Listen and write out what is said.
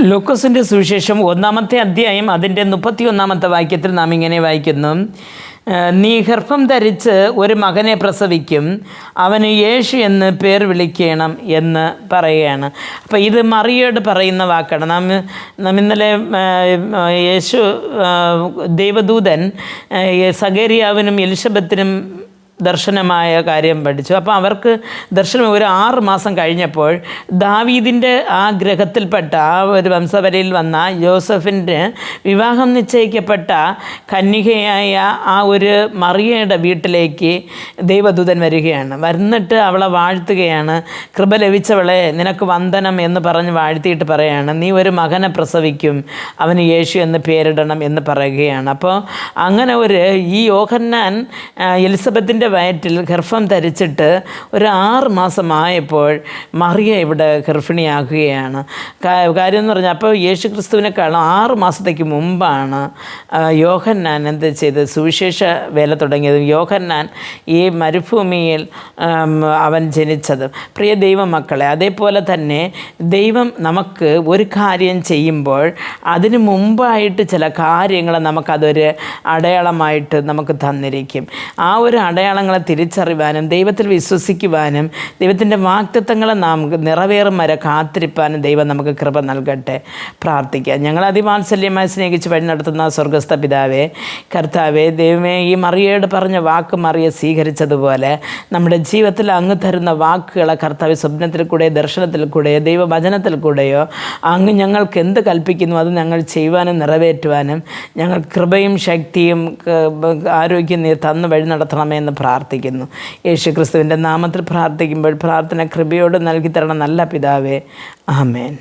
ലൂക്കോസിന്റെ സുവിശേഷം ഒന്നാമത്തെ അധ്യായം അതിന്റെ മുപ്പത്തി ഒന്നാമത്തെ വാക്യത്തിൽ നാം ഇങ്ങനെ വായിക്കുന്നു. നീ ഗർഭം ധരിച്ച് ഒരു മകനെ പ്രസവിക്കും അവന് യേശു എന്ന് പേർ വിളിക്കണം എന്ന് പറയുകയാണ്. അപ്പോൾ ഇത് മറിയോട് പറയുന്ന വാക്കാണ്. നാം നാം ഇന്നലെ യേശു ദൈവദൂതൻ സഗേരിയാവിനും എലിസബത്തിനും ദർശനമായ കാര്യം പഠിച്ചു. അപ്പോൾ അവർക്ക് ദർശനം ഒരു ആറ് മാസം കഴിഞ്ഞപ്പോൾ ദാവീദിന്റെ ആ ഗ്രഹത്തിൽപ്പെട്ട ആ ഒരു വംശവരയിൽ വന്ന ജോസഫിന്റെ വിവാഹം നിശ്ചയിക്കപ്പെട്ട കന്യകയായ ആ ഒരു മറിയയുടെ വീട്ടിലേക്ക് ദൈവദൂതൻ വരികയാണ്. വന്നിട്ട് അവളെ വാഴ്ത്തുകയാണ്. കൃപ ലഭിച്ചവളെ നിനക്ക് വന്ദനം എന്ന് പറഞ്ഞ് വാഴ്ത്തിയിട്ട് പറയാണ്. നീ ഒരു മകനെ പ്രസവിക്കും അവന് യേശു എന്ന് പേരിടണം എന്ന് പറയുകയാണ്. അപ്പോൾ അങ്ങനെ ഒരു ഈ യോഹന്നാൻ ആ, എലിസബത്തിന്റെ വയറ്റിൽ ഗർഭം ധരിച്ചിട്ട് ഒരു ആറ് മാസമായപ്പോൾ മറിയ ഇവിടെ ഗർഭിണിയാകുകയാണ്. കാര്യം എന്ന് പറഞ്ഞാൽ അപ്പോൾ യേശു ക്രിസ്തുവിനെക്കാളും ആറ് മാസത്തേക്ക് മുമ്പാണ് യോഹന്നാൻ എന്ത് ചെയ്ത് സുവിശേഷ വേല തുടങ്ങിയതും യോഹന്നാൻ ഈ മരുഭൂമിയിൽ അവൻ ജനിച്ചതും. പ്രിയ ദൈവമക്കളെ അതേപോലെ തന്നെ ദൈവം നമുക്ക് ഒരു കാര്യം ചെയ്യുമ്പോൾ അതിന് മുമ്പായിട്ട് ചില കാര്യങ്ങൾ നമുക്കതൊരു അടയാളമായിട്ട് നമുക്ക് തന്നിരിക്കും. ആ ഒരു അടയാളങ്ങളെ തിരിച്ചറിവാനും ദൈവത്തിൽ വിശ്വസിക്കുവാനും ദൈവത്തിന്റെ വാക്തത്വങ്ങളെ നാം നിറവേറും വരെ കാത്തിരിപ്പാനും ദൈവം നമുക്ക് കൃപ നൽകട്ടെ. പ്രാർത്ഥിക്കാം. ഞങ്ങൾ അതിവാത്സല്യമായി സ്നേഹിച്ച് വഴി നടത്തുന്ന സ്വർഗസ്ഥ പിതാവേ കർത്താവേ ദൈവമേ ഈ മറിയയോട് പറഞ്ഞ വാക്ക് മറിയ സ്വീകരിച്ചതുപോലെ നമ്മുടെ ജീവിതത്തിൽ അങ്ങ് തരുന്ന വാക്കുകളെ കർത്താവ് സ്വപ്നത്തിൽ കൂടെ ദർശനത്തിൽ കൂടെ ദൈവവചനത്തിൽ കൂടെയോ അങ്ങ് ഞങ്ങൾക്ക് എന്ത് കൽപ്പിക്കുന്നു അത് ഞങ്ങൾ ചെയ്യുവാനും നിറവേറ്റുവാനും ഞങ്ങൾ കൃപയും ശക്തിയും ആരോഗ്യം നീ തന്നു വഴി നടത്തണമേ എന്ന് പ്രാർത്ഥിക്കുന്നു. യേശു ക്രിസ്തുവിന്റെ നാമത്തിൽ പ്രാർത്ഥിക്കുമ്പോൾ പ്രാർത്ഥന കൃപയോട് നൽകി തരണം നല്ല പിതാവേ. ആമേൻ.